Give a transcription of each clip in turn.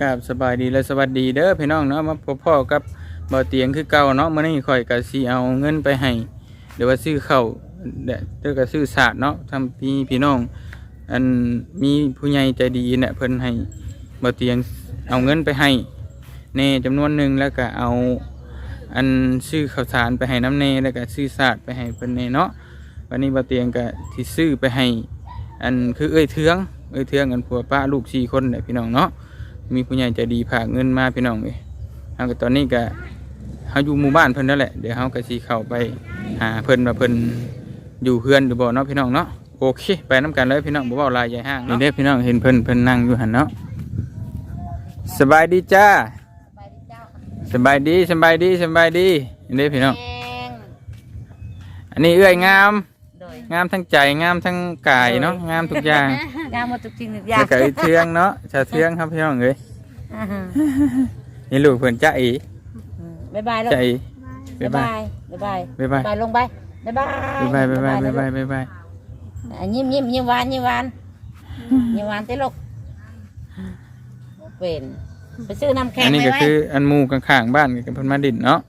กราบสบายดีและสวัสดีเด้อพี่น้องเนาะมาพบพ่อกับบ่อเตียงคือเก่าเนาะมื้อนี้ข่อยก็สิเอาเงินไปให้เดี๋ยวว่าซื้อเข้าเด้อเด้อก็ซื้อศาสาดเนาะทำพี่พี่น้อง อันมีผู้ใหญ่ใจดีเนี่ยเพิ่นให้บ่อเตียงเอาเงินไปให้แน่จำนวนหนึ่งแล้วก็เอา อันซื้อข้าวสารไปให้น้ำเน่แล้วก็ซื้อศาสาดไปให้เพิ่นแน่เนาะวันนี้บ่อเตียงก็สิซื้อไปให้อันคือเอ้ยเทืองเอ้ยเทืองกันผัวป้าลูกสี่คนเนี่ยพี่น้องเนาะ มีผู้ใหญ่ใจดีฝากเงินมาพี่น้องเอ้ยเฮาก็ตอนนี้ก็เฮาอยู่หมู่บ้านเพิ่นนั่นแหละเดี๋ยวเฮาก็สิเข้าไปหาเพิ่นว่าเพิ่นอยู่เพื่อนหรือบ่เนาะพี่น้องเนาะโอเค ไปนํกันเลยพี่น้องบ่เว้าหลายใหญ่ห้างนี่เด้อพี่น้องเห็นเพิ่นเพิ่นนั่งอยู่หั่นเนาะสบายดีจ้าสบายดีสบายดีสบายดีนี่เด้อพี่น้องแงอันนี้เอื้อยงามโด ยงามทั้งใจงามทั้งกายเนาะงามทุกอย่างงามหมดทุกสิ่งทุกอย่าแล้งวก็ไอ้เทืองเนาะชาเทืองครับพี่น้องเอ้ยอ่าฮะนี่ลูกเพิ่นจ้าอีอืมบ๊ายบายลูกจ้าอีบ๊าบ๊ายยบาบายยบ๊ายบายบ๊ายบายไปลงไปบ๊ายบายบ๊ายบายบ๊ายบายบ๊ายบายบ๊ายบาย อะยิ้มยิ้มยิ้มหวานยิ้มหวานยิ้มหวานเต้ลูกเป็นไปซื้อน้ำแข็งอันนี้ไว้ก็ไว้คืออันหมู่ข้างๆบ้านกับเพิ่นมาดินเนาะ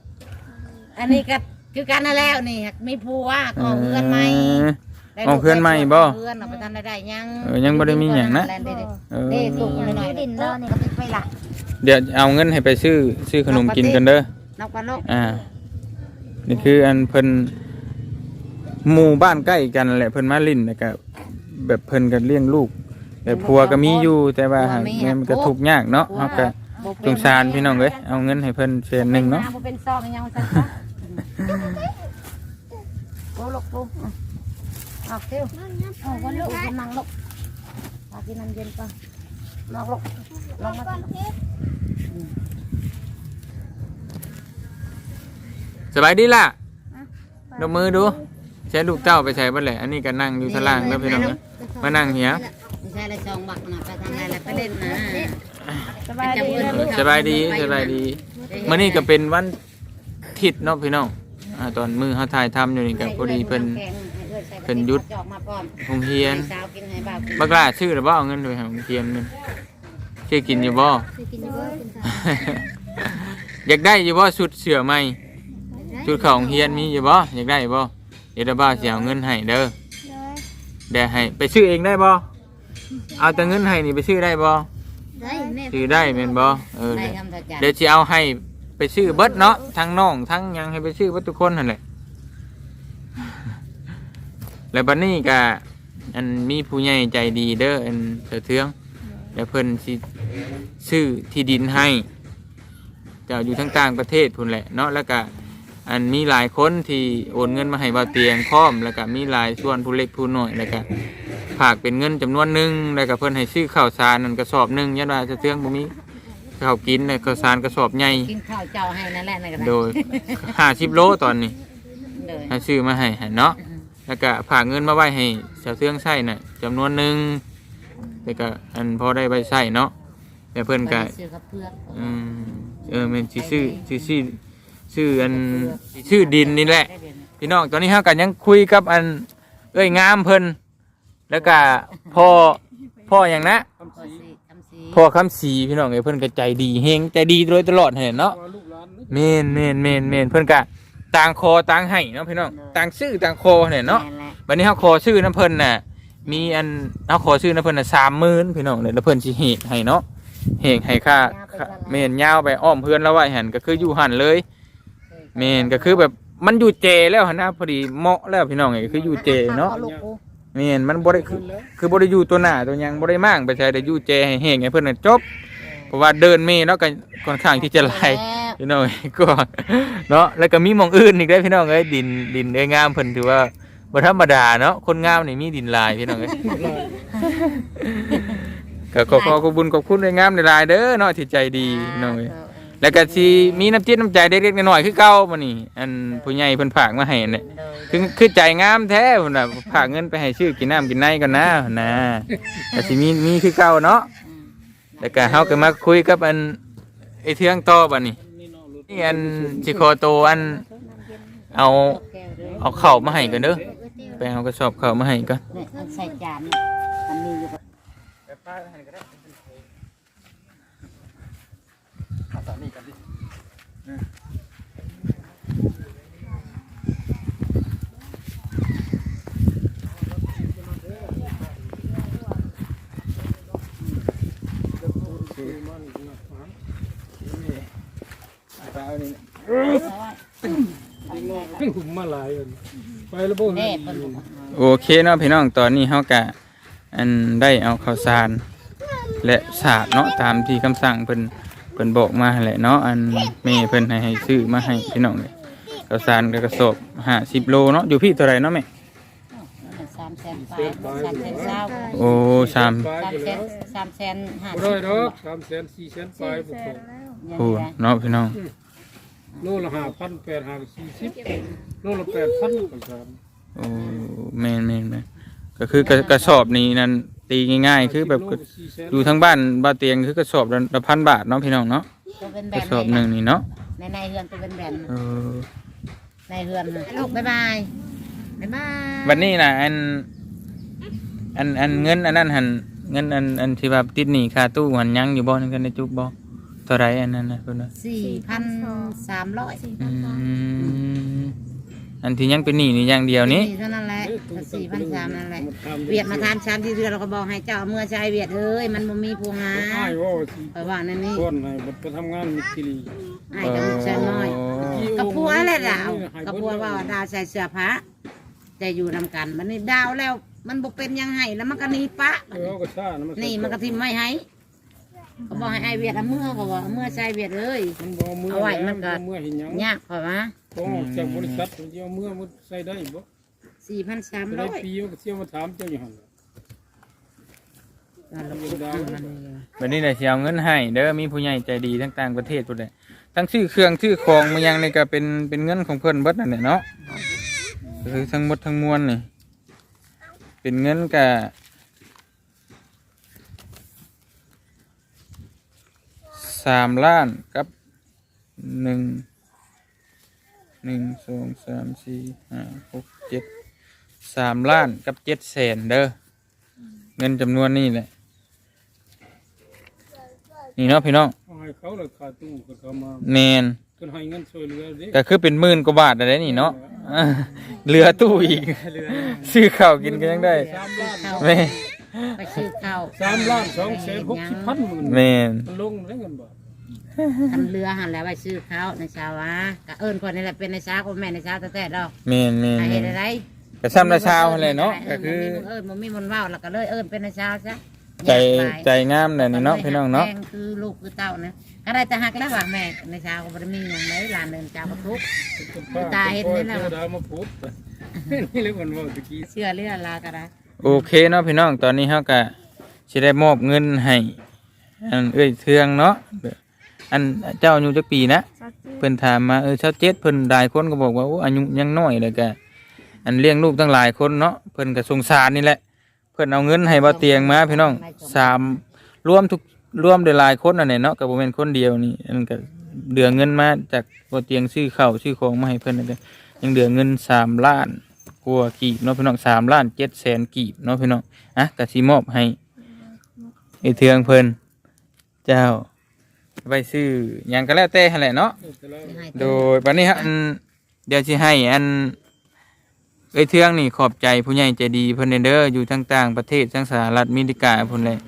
อันนี้ก็ คือกันนั่นแล้วนี่มีผัวก็เพื่อนไหมเออเอาเพื่อนใหม่บ่ เพื่อนเอาไปทำได้ได้ยังเออยังบ่ได้มีหยังนะแลเด้เออ เด้ตุกหน่อยๆดินแล้วนี่ก็ติดไปละเดี๋ยวเอาเงินให้ไปซื้อซื้อขนมกินกันเด้อ นอกกันลูกอ่า นี่คืออันเพิ่นหมู่บ้านใกล้กันแหละเพิ่นมาลิ้นแล้วก็แบบเพิ่นก็เลี้ยงลูก แต่ผัวก็มีอยู่แต่ว่าหากแม่มันก็ทุกข์ยากเนาะเฮาก็สงสารพี่น้องเอ้ยเอาเงินให้เพิ่นแสนหนึงเนาะ บ่เป็นซอกยังว่าซั่น ซะโอ้ลูกลูกอะออกเที่ยวเอาวันลูกกินนังลูกพากินน้ำเย็นก่อนนอกลูกลงมาสิลูกสบายดีล่ะดมมือดูใช้ลูกเต้าไปใช้บ่แหละอันนี้ก็นั่งอยู่ข้างล่างแล้วพี่น้องเอ้ยมานั่งเหียไม่ใช่อะไรซองบักนะไปทำอะไรไปเล่นนะสบายดีสบายดีมื้อนี้ก็เป็นวันอาทิศเนาะพี่น้อง อ่าตอนมือเฮาถ่ายทำอยู่นี่ก็พอดีเพิ่น เพิ่นหยุด จอกมาก่อนโรงเรียนให้สาวกินให้บ่าวกินบักล่าชื่อหรือบ่เอาเงินไปให้โรงเรียนเงินชื่อกินอยู่บ่อยากได้อยู่บ่ชุดเสื้อใหม่ชุดเข้าโรงเรียนมีอยู่บ่อยากได้บ่เดี๋ยวเดี๋ยวบ่าวสิเอาเงินให้เด้อเดี๋ยวให้ไปซื้อเองได้บ่เอาแต่เงินให้นี่ไปซื้อได้บ่ได้แม่ซื้อได้แม่นบ่เออในเดี๋ยวคำสัจจะเดี๋ยวสิเอาให้ ไปซื้อเบิดเนาะทั้งน้องทั้งยังให้ไปซื้อเบิดทุกคนนั่นแหละแล้วบัดนี้ก็อันมีผู้ใหญ่ใจดีเด้ออันเสือเทืองแล้วเพิ่นสิซื้อที่ดินให้เจะอยู่ทั้งต่างประเทศพุ่นแหละเนาะแล้วก็อันมีหลายคนที่โอนเงินมาให้บ่าวเตียงพร้อมแล้วก็มีหลายส่วนผู้เล็กผู้น้อยแล้วก็ฝากเป็นเงินจำนวนหนึ่งแล้วก็เพิ่นให้ซื้อข้าวสารนั่นกระสอบหนึ่งยันว่าเสือเทืองบ่มี ข้าวกินแล้วข้าวสารกระสอบใหญ่กินข้าวเจ้าให้นั่นแหละนั่นก็ได้โดยห้าสิบโลตอนนี้โดยให้ซื้อมาให้หั่นเนาะแล้วก็ฝากเงินมาไว้ให้ชาวเทืองใช้น่ะจำนวนหนึ่งแล้วก็อันพอได้ไปใช้เนาะแต่เพิ่นก็ไปซื้อกับเพื่อนอืมเออแมันสิซื้อสิซื้อชื่ออันสิชื่อดินนี่แหละ ได้เดือนพี่น้องตอนนี้เฮากันยังคุยกับอันเอ้ยงามเพิ่นแล้วก็พ่อพ่ออย่างนะ คำสีคำสี พ่อคำศรีพี่น้องเอ้ยเพิ่นก็ใจดีเฮงใจดีโดยตลอดเห็นเนาะเมนเมนเมนเมนเพิ่นก็ต่างคอต่างให้เนาะพี่น้องต่างชื่อต่างคอเนี่ยเนาะแม่แหละวันนี้เขาขอชื่อน้ำเพิ่นน่ะ มีอันเขาขอชื่อน้ำเพิ่นน่ะสามหมื่นพี่น้องเลยแล้วเพิ่นสิเหกให้เนาะเหกให้ค่าค่าเมนยาวไปอ้อมเพื่อนแล้วไว้หันก็คืออยู่หันเลยเมนก็คือแบบมันอยู่เจแล้วหันนะพอดีเหมาะแล้วพี่น้องไงก็คืออยู่เจเนาะ อลูกกูเมนมันบ่ได้คือคือบ่ได้อยู่ตัวหน้าตัวหยังบ่ได้มั่งไปใช้แต่อยู่เจให้เหกให้เพิ่นน่ะจบ เพราะว่าเดินเมเนาะก็ค่อนข้างที่จะหลายแล้วพี่น้องก็เนาะแล้วก็มีหมองอื่นอีกได้อพี่น้องเอ้ยดินดินเอ้ยงามเพิ่นถือว่าบ่ธรรมดาเนาะคนงามนี่มีดินลายพี่น้องเอ้ยก็ขอขอขอบคุญขอบคุณเอ้ยงามในลายๆเด้อเนาะที่ใจดีพี่น้องเอ้ย แล้วก็สิมีน้ำจิตน้ำใจเล็กๆน้อยๆคือเก่ามานี่อันผู้ใหญ่เพิ่นฝากมาให้เนี่ยโดยคือคือใจงามแท้พุ่นน่ะฝากเงินไปให้ชื่อกินน้ำกินในก่อนนะพุ่นนะก็สิมีมีคือเก่าเนาะอืมแล้วก็เฮาก็มาคุยกับอันไอ้เทืองต่อบัดนี้นี่อันสิขอโตวอันเอาแก้วด้วยเอาข้าวมาให้กันเด้อไปเอากระสอบข้าวมาให้ก่อน เนี่ยเอาใส่จานเนี่ยมันมีอยู่กับ หุ่มมาหลายอันไปแล้วบ่แน่เพิ่นบอกว่าโอเคเนาะพี่น้องตอนนี้เฮากะอันได้เอาข้าวสาร และสาดเนาะตามที่คำสั่งเพิ่น เพิ่นบอกมาแหละเนาะอันแม่เพิ่นให้ให้ซื้อมาให้พี่น้องเลยข้าวสารกับกระสอบ50โลเนาะอยู่พี่เท่าไหร่เนาะแม่สามแสนปลายสามแสนเศร้าโอ้สามไปสามอยู่แสแล้นวสามแสนห้าบ่สิได้บดอกสามแสนสี่แสนไปบ่พอโอ้เนาะพี่น้องโลละห้าพันแปดห้าสี่สิบโลละแปดพันก็สามโอ้แม่นแม่นแม่นก็คือกระกระสอบนี้นั่น ตีง่ายๆ คือแบบโลละสี่แสนอยู่ทั้งบ้านบ้านเตียงคือกระสอบละละพันบาทเนาะพี่น้องเนาะตัวเป็นแบกระนสอบหนึ่งนี่เนาะในในเฮือนตัวเป็นแบนเออในเฮือนลูกบ๊ายบายบ๊ายบายวันนี้นะอันอันอันเงินอันนั้นหันเงินอันอันที่ว่าติดหนี้ค่าตู้หันยังอยู่บ่นั่นกันในจุกบ่เท่าไรอันนั้นนะเพิ่นว่าสี่พันสามร้อยอืม อันที่ยังเป็นหนี้นี่อย่างเดียวนี้ เท่านั้นแหละสี่พันสามนั่นแหละทำเวียดมาทานชามที่เรือเราก็บอกให้เจ้าเอาเมื่อชายเวียดเอ้ยมันบ่มีผู้หาอ้ายว่าสิเพราะว่านั่นนี่คนให้บ่ไปทำงานมิตรลีไอ้กับลูกชายน้อยกับผัวแหละดาวกับผัวว่าดาวใส่เสื้อผ้าจะอยู่นำกันมันนี่ดาวแล้ว มันบ่เป็นยังไงแล้วมันก็หนีปะ เออเอาก็ซ่านะมันนี่มันก็ทิมไม่ให้เขาบอกให้ไอเวียดเอาเมื่อเขาบอกเอาเมื่อชายเวียดเอ้ย มันบ่เอามือเอาไว้มันก็เอามือเห็นหยัง ยากเพราะว่า พอออกจากบริษัทมันจะเอามือมันใส่ได้บ่สี่พันสามจะร้ได้อยปีมันก็เที่ยวมาถามเจ้าอยู่หั่นล่ะวันนี้ได้สิเอาเงินให้เด้อมีผู้ใหญ่ใจดีทั้งต่างประเทศพุ่นแหละทั้งชื่อเครื่องชื่อของมันยังนี่ก็เป็นเป็นเงินของเพิ่นเบิดนั่นแหละเนาะก็คือทั้งหมดทั้งมวลนี่เป็นเงินกะสามล้านกับหนึ่ง หนึ่งสองสามสี่ห้าหกเจ็ดสามล้านกับเจ็ดแสนเด้อเงินจำนวนนี่แหละนี่เนาะพี่น้องเอาให้เขาแล้วค่าตู้ก็เขามาแมนเพิ่นให้เงินช่วยเหลือเด้ก็คือเป็นหมื่นกว่าบาทอะไรนี่เนาะอ่าเหลือตู้อีกซื้อข้าวกินก็ยังได้สามล้านแม่ไปซื้อข้าวสามล้านสองแสนหกสิบพันหมื่นแมนมันลงได้เงินบ่ ทำเรือหันแล้วไปซื้อข้าวในเช้าวะก็เอิญคนนี่แหละเป็นในเช้าคนแม่ในเช้าแต่แต่ดอกแมนแมนหาแมเหนตุอะไรกระซ้ำละเช้าเลยเนาะก็คือเอิญมันมีมันว่าวแล้วก็เลยเอิญเป็นในเช้าซะใจใจงามเลยนี่เนาะพี่น้องเนาะแพคือลูกคือเต้านะอะไรแต่หักแล้วว่าแม่ในเช้าก็บ่ได้มีอย่างไรหลานเดินเช้าก็ทุกข์ตาเห็นนี่แหละเทวดามาพูดนี่เลยวันว่าตะกี้เชื่อเรื่องลาก็ได้โอเคเนาะพี่น้องตอนนี้เฮาก็สิได้มอบเงินให้อันเอ้ยเทืองเนาะ อันเจ้าอายุจักปีนะเพิ่นถามมาเออชาวเจ็ดเพิ่นหลายคนก็บอกว่าโอ้อายุยังน้อยเลยก็อันเลี้ยงลูกตั้งหลายคนเนาะเพิ่นก็สงสารนี่แหละ เพิ่นเอาเงินให้บ่เตียงมาพี่น้องสามรวมทุกรวมได้หลายคนอันนี้เนาะก็บ่แม่นคนเดียวนี่อันก็เดือเงินมาจากบ่เตียงซื้อข้าวซื้อของมาให้เพิ่นนั่นเด้อยังเดือเงินสามล้านกว่ากีบเนาะพี่น้องสามล้านเจ็ดแสนกีบเนาะพี่น้องอะก็สิมอบให้ไอ้เทืองเพิ่นเจ้า ไปซื้อหยังก็แล้วแต่หั่นแหละเนาะแต่ละให้โดยบัดนี้ฮะอันเดี๋ยวสิให้อันเอ้ยเทืองนี่ขอบใจผู้ใหญ่ใจดีเพิ่นเด้ออยู่ทั้งต่างประเทศทั้งสหรัฐอเมริกาพุ่นเลย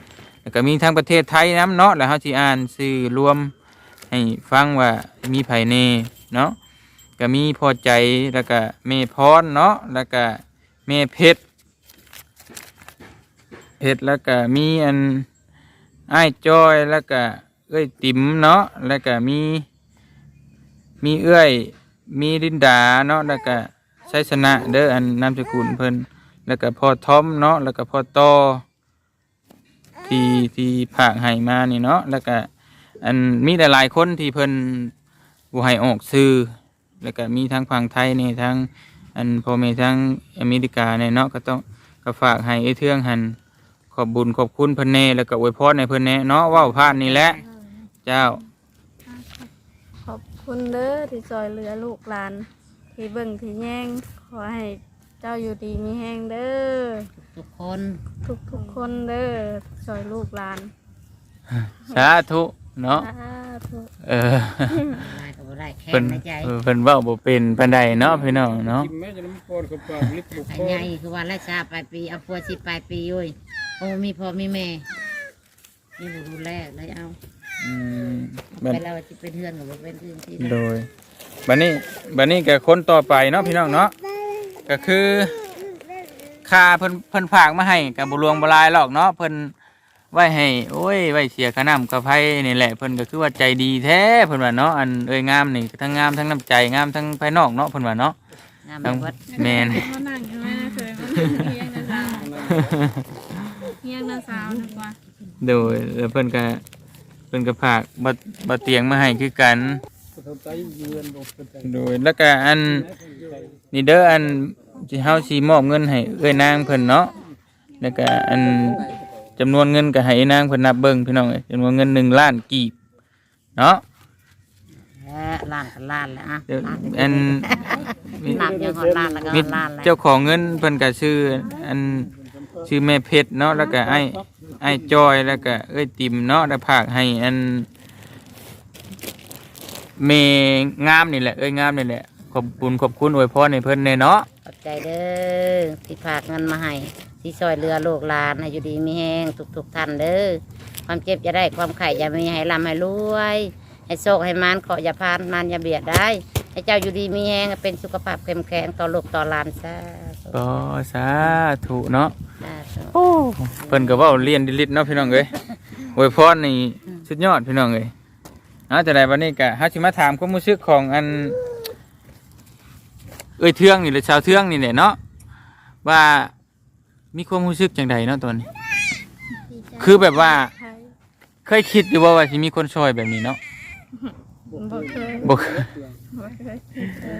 แล้วก็มีทั้งประเทศไทยน้ำเนาะแล้วเฮาสิอ่านชื่อรวมให้ฟังว่ามีไผแน่เนาะก็มีพอใจแล้วก็แม่พรเนาะแล้วก็แม่เพชรเพชรแล้วก็มีอันอ้ายจอยแล้วก็ เอ้ยติ๋มเนาะแล้วก็มี มีเอื้อยมีดินดาเนาะแล้วก็ไซสนะเด้ออันนามสกุลเพิ่นแล้วก็พ่อทอมเนาะแล้วก็พ่อต่อที่ที่ผากให้มานี่เนาะแล้วก็อันมีหลายๆคนที่เพิ่นบ่ให้ออกซื้อแล้วก็มีทั้งฝั่งไทยนี่ทั้งอันพ่อแม่ทั้งอเมริกาเนี่ยเนาะก็ต้องก็ฝากให้ไอ้เทืองหันขอบบุญขอบคุณเพิ่นแน่แล้วก็อวยพรให้เพิ่นแน่เนาะว้าผ่านนี่แหละ เจ้า ขอบคุณเด้อที่ซอยเหลือลูกหลาน ที่เบิ่งที่แย่งขอให้เจ้าอยู่ดีมีแห้งเด้อทุกคนทุกทุกๆคนเด้อซอยลูกหลานสาธุเนาะ สาธุเออได้ก็บ่ได้แข็เพิ่นงในใจเออเพิ่นเว้าบ่เป็นปานใดเนาะพี่น้องเนาะ กินแม่จะน้ำปอนกับปากลิบบุกไอ้คอใหญ่คือว่าราชาปลายปีเอาพัวสิปลายปีโอ้ยโอ้มีพ่อมีแม่นี่บ่ดูแลเลยเอา อืมบัดไปแล้วสิเป็นเพื่อนกับบ่เป็นเพื่อนที่โดยบัดนี้บัดนี้ก็คนต่อไปเนาะพี่น้องเนาะก็คือค่าเพิ่นเพิ่นฝากมาให้ก็บ่หลวงบ่หลายหรอกเนาะเพิ่นไว้ให้ โอ้ยไว้เสียค่าน้ำค่าไฟนี่แหละเพิ่นก็คือว่าใจดีแท้เพิ่นว่าเนาะอันเอ้ยงามนี่ทั้งงามทั้งน้ำใจงามทั้งภายนอกเนาะเพิ่นว่าเนาะ งามทั้งวัดแม่นมานั่งอยู่ไม่ได้เคยมานั่งเฮียงนาสาวเฮียงนาสาวดีกว่าโดยแล้วเพิ่นก็ เพิ่นก็ฝากบ่บ่เตียงมาให้คือกันเขาใจยืนบอกเป็นใจโดยแล้วก็อันนี่เด้ออันที่เฮาสิมอบเงินให้เอ้ยนางเพิ่นเนาะแล้วก็อันจำนวนเงินก็ให้นางเพิ่นนับเบิ่งพี่น้องเอ้ยจำนวนเงิน1ล้านกีบเนาะและล้านกับล้านแล้วอะเดี๋ยวล้านอันนับยังหอดล้านแล้วก็มีล้านแล้วเจ้าของเงินเพิ่นก็ชื่ออันชื่อแม่เพชรเนาะแล้วก็ไอ้ ไอ้จอยแล้วก็เอ้ยติมเนาะได้ฝากให้อันเมงามนี่แหละเอ้ยงามนี่แหละขอบคุณขอบคุณอวยพรให้เพิ่นแน่เนาะขอบใจเด้อที่ฝากเงินมาให้ที่ซอยเรือโลกลานให้อยู่ดีมีแห้งทุกๆท่านเด้อความเจ็บจะได้ความไข่อย่ามีให้ลำให้รวย ให้โชคให้มานขออย่าพานมานอย่าเบียดได้ ให้เจ้าอยู่ดีมีแห้งเป็นสุขภาพเข้มแข็งต่อลูกต่อหลานซะก็สาธุเนาะสาธุโอ้เพิ่นก็เว้าเรียนดิลิตเนาะพี่น้องเอ้ยอวยพรนี่สุดยอดพี่น้องเอ้ยเอาแต่ใดวันนี้ก็เฮาสิมาถามความรู้สึกของอัน เอ้ยเทืองนี่หรือชาวเทืองนี่แหละเนาะว่ามีความรู้สึกจังใดเนาะตอนนี้ คือแบบว่าไทยเคยคิดอยู่ว่าว่าสิมีคนช่วยแบบนี้เนาะบ่เคยบ่ เคยบ่เคย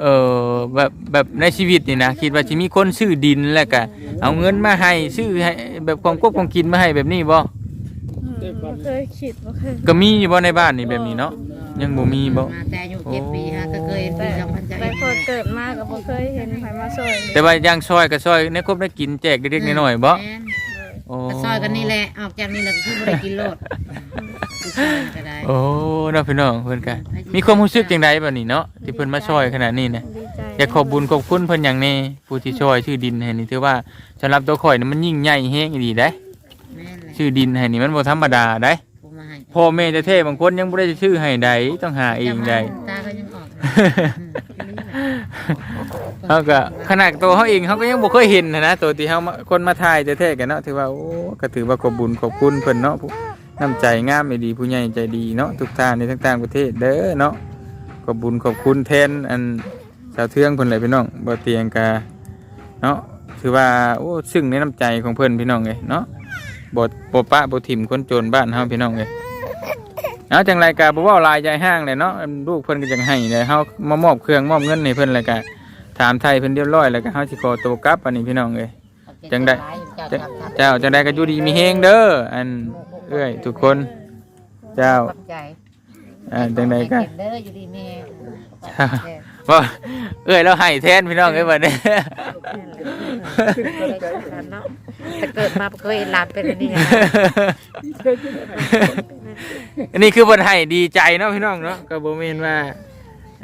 เออแบบแบบในชีวิตนี่นะคิดว่าสิมีคนซื้อดินแล้วก็เอาเงินมาให้ซื้อให้แบบของกบของกินมาให้แบบนี้บ่อืมบ่เคยคิดบ่เคยก็มีอยู่บ่ในบ้านนี่แบบนี้เนาะยังบ่มีบ่มาแต่อายุเจ็ดปีฮะก็เคยปีแต่สองพันใจแต่พอเกิดมาก็บ่เคยเห็นใครมาช่วยเลยแต่ว่ายังซอยก็ซอยในครบได้กินแจกเล็กๆน้อยๆบ่แม่นโอ้ ก็ซอยกันนี่แหละออกจากนี่แหละก็คือบ่ได้กินโลดก็ซอยก็ได้ โอ้เนาะพี่น้องเพิ่นก็มีความรู้สึกจังไดบัดนี้เนาะที่เพิ่นมาช่วยขนาดนี้นะดีใจอยากขอบบุญขอบคุณเพิ่นอย่างแนี้ผู้ที่ช่วยชื่อดินให้นี่ถือว่าสำหรับตัวข่อยนี่มันยิ่งใหญ่แฮงอีหลีได้แม่นเลยชื่อดินให้นี่มันบ่ธรรมดาได้กูมาให้พ่อแม่แท้ๆบางคนยังบ่ได้ชื่อให้ใดต้องหาเองได้ตาก็ยังออก เลยเฮาก็ขนาดตัวเฮาเองเฮาก็ยังบ่เคยเห็นนะนะตัวที่เฮามาคนมาถ่ายจะแท้กันเนาะถือว่าโอ้ก็ถือว่าขอบบุญขอบคุณเพิ่นเนาะผู้น้ำใจงามอีดีผู้ใหญ่ใจดีเนาะทุกท่านในทั้งต่างประเทศเด้อเนาะขอบบุญขอบคุณแทนอันชาวเทืองเพิ่นเลยพี่น้องบ่เตียงกาเนาะถือว่าโอ้ซึ่งในน้ำใจของเพิ่นพี่น้องเลยเนาะบ่บ่ปะบ่ถิ่มคนจรบ้านเฮาพี่น้องเลย เอาจังไรกาบ่เว้าหลายใจห้างเลยเนาะลูกเพิ่นก็จังให้เลยเฮามามอบเครื่องมอบเงินให้เพิ่นแล้วก็ถามไทยเพิ่นเรียบร้อยแล้วก็เฮาสิขอตัวกลับอันนี้พี่น้องเอ้ยจังได้เจ้าเจ้าจังไดก็อยู่ดีมีเฮงเด้ออันเอ้ยทุกคน เจ้าขอบใจอ่าจังไดก็เก็บเด้ออยู่ดีแม่ว่าเอ้ยเราให้แทนพี่น้องเอ้ยบัดนี้แต่เกิดมาเคยหลานเป็นอันนี้ไงอันนี้คือเพิ่นให้ดีใจเนาะพี่น้องเนาะก็บ่แม่นว่า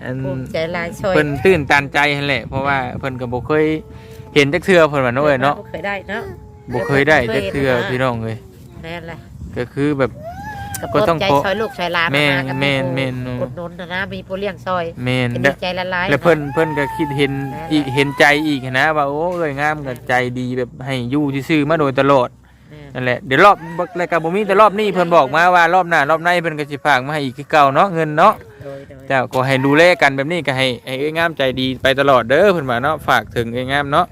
อันภูมิใจหลายช่วยเพิ่นตื่นตันใจหั่นแหละ เพราะว่าเพิ่นก็บ่เคยเห็นจักเทื่อเพิ่นว่าเนาะเอ้ยเนาะเคยได้เนาะบ่เคยได้จักเทื่อพี่น้องเอ้ยแน่นเลยก็คือแบบ กับก็ต้องใจขอซอยลูกซอยหลานแม่นมากับแม่นแม่นอุดหนุนนะมีผู้เลี้ยงซอยแม่นเป็นแล้ดีวใจละลายแล้วเพิ่นเพิ่นก็คิดเห็นอีกเห็นใจอีกนะว่าโอ้เอ้ยงามกับใจดีแบบให้อยู่ซื่อๆมาโดยตลอดแม่นนั่นแหละเดี๋ยวรอบรายการบ่มีแต่รอบนี้เพิ่นบอกมาว่ารอบหน้ารอบในเพิ่นก็สิฝากมาให้อีกคือเก่าเนาะเงินเนาะโดยโดยเจ้าก็ให้ดูแลกันแบบนี้ก็ให้ให้เอ้ยงามใจดีไปตลอดเด้อเพิ่นว่าเนาะฝากถึงเอ้ยงามเนาะ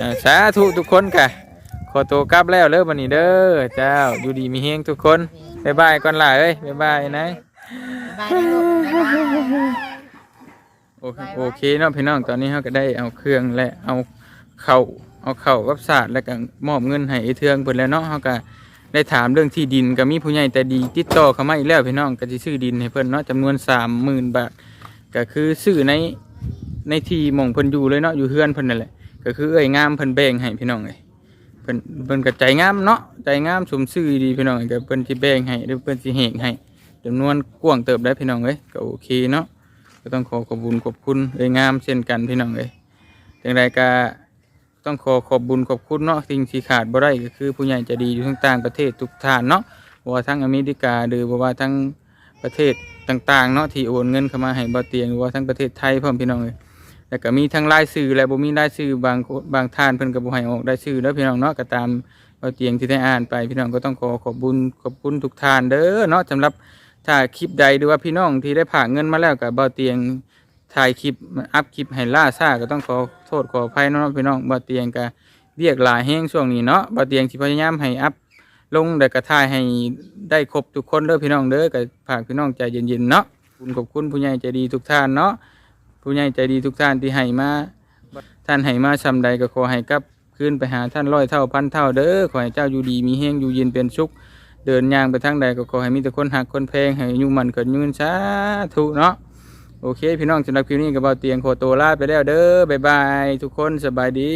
อ่าสาธุทุกคนค่ะขอตัวกลับแล้วเด้อบัดนี้เด้อเจ้าอยู่ดีมีเฮงทุกคน บ๊ายบายก่อนล่ะเอ้ยบ๊ายบายนะ บายนะลูกบ๊ายบายโอเคโอเคเนาะพี่น้องตอนนี้เราก็ได้เอาเครื่องและเอาเข่าวเอาเข่าวกับศาสตร์แล้วก็มอบเงินให้ไอ้เทืองเพิ่นแล้วเนาะเราก็ได้ถามเรื่องที่ดินก็มีผู้ใหญ่แต่ดีติดต่อเข้ามาอีกแล้วพี่น้องก็สิซื้อดินให้เพิ่นเนาะจำนวน30,000บาทก็คือซื้อในในที่หม่องเพิ่นอยู่เลยเนาะอยู่เฮือนเพิ่นนั่นแหละก็คือเอ้ยงามเพิ่นแบ่งให้พี่น้องเอ้ย เพิ่นเพิ่นก็ใจงามเนาะใจงามสมซื่อดีพี่น้องเอ้ยก็เพิ่นสิแบ่งให้หรือเพิ่นสิแหกให้จำนวนกว้างเติบได้พี่น้องเอ้ยก็โอเคเนาะก็ต้องขอขอบคุญขอบคุณเอ้ยงามเช่นกันพี่น้องเอ้ยอย่างไรก็ต้องขอขอบบุญขอบคุณเนาะสิ่งที่ขาดบ่ได้ก็คือผู้ใหญ่จะดีอยู่ทั้งต่างประเทศทุกท่านเนาะว่าทั้งอเมริกาหรือบ่ว่าทั้งประเทศต่างๆเนาะที่โอนเงินเข้ามาให้บ่เตียงหรือว่าทั้งประเทศไทยพร้อมพี่น้องเอ้ย แล้วก็มีทั้งรายชื่อและบ่มีรายชื่อบางบางท่านเพิ่นก็บ่ให้ออกรายชื่อแล้วพี่น้องเนาะก็ตามเอาเตียงที่ได้อ่านไปพี่น้องก็ต้องขอขอบุญขอบคุณทุกท่านเด้อเนาะสำหรับถ้าคลิปใดหรือว่าพี่น้องที่ได้ผ่าเงินมาแล้วก็บ่เตียงถ่ายคลิปอัพคลิปให้ล่าซ่าก็ต้องขอโทษขออภัยเนาะพี่น้องบ่เตียงก็เรียกหลายแฮงช่วงนี้เนาะบ่เตียงสิพยายามให้อัพลงแล้วก็ถ่ายให้ได้ครบทุกคนเด้อพี่น้องเด้อก็ฝากพี่น้องใจเย็นๆเนาะขอบคุณขอบคุณผู้ใหญ่ใจดีทุกท่านเนาะ ผู้ใหญ่ใจดีทุกท่านที่ให้มาท่านให้มาชำใดก็ขอให้กลับคืนไปหาท่านร้อยเท่าพันเท่าเด้อขอให้เจ้าอยู่ดีมีเฮงอยู่เย็นเป็นสุขเดินย่างไปทางใดก็ขอให้มีแต่คนหักคนแพงให้ยุ่งมันเกิดยืนสาทุเนาะโอเค พี่น้องสำหรับคลิปนี้ก็เบาเตียงโคโตวลาไปแล้วเด้อบ๊ายบาย ทุกคนสบายดี